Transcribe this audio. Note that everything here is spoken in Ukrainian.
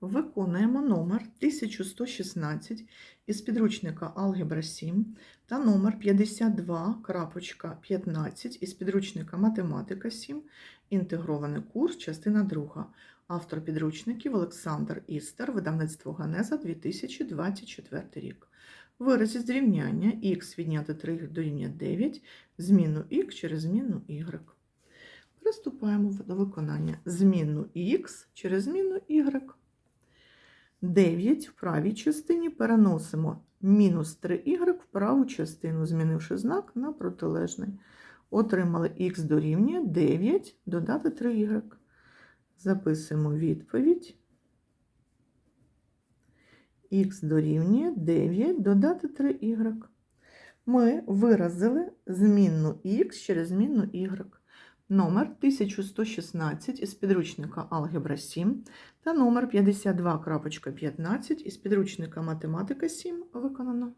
Виконуємо номер 1116 із підручника Алгебра 7 та номер 52.15 із підручника Математика 7, інтегрований курс, частина 2. Автор підручників Олександр Істер, видавництво Ганеза 2024 рік. Виразі зрівняння х відняти 3 дорівнює 9, зміну х через зміну y. Приступаємо до виконання зміну х через зміну y. 9 в правій частині переносимо мінус 3y в праву частину, змінивши знак на протилежний. Отримали х дорівнює 9 додати 3y. Записуємо відповідь. Х дорівнює 9 додати 3y. Ми виразили змінну х через змінну y. Номер 1116 із підручника Алгебра 7 та номер 52.15 із підручника Математика 7 виконано.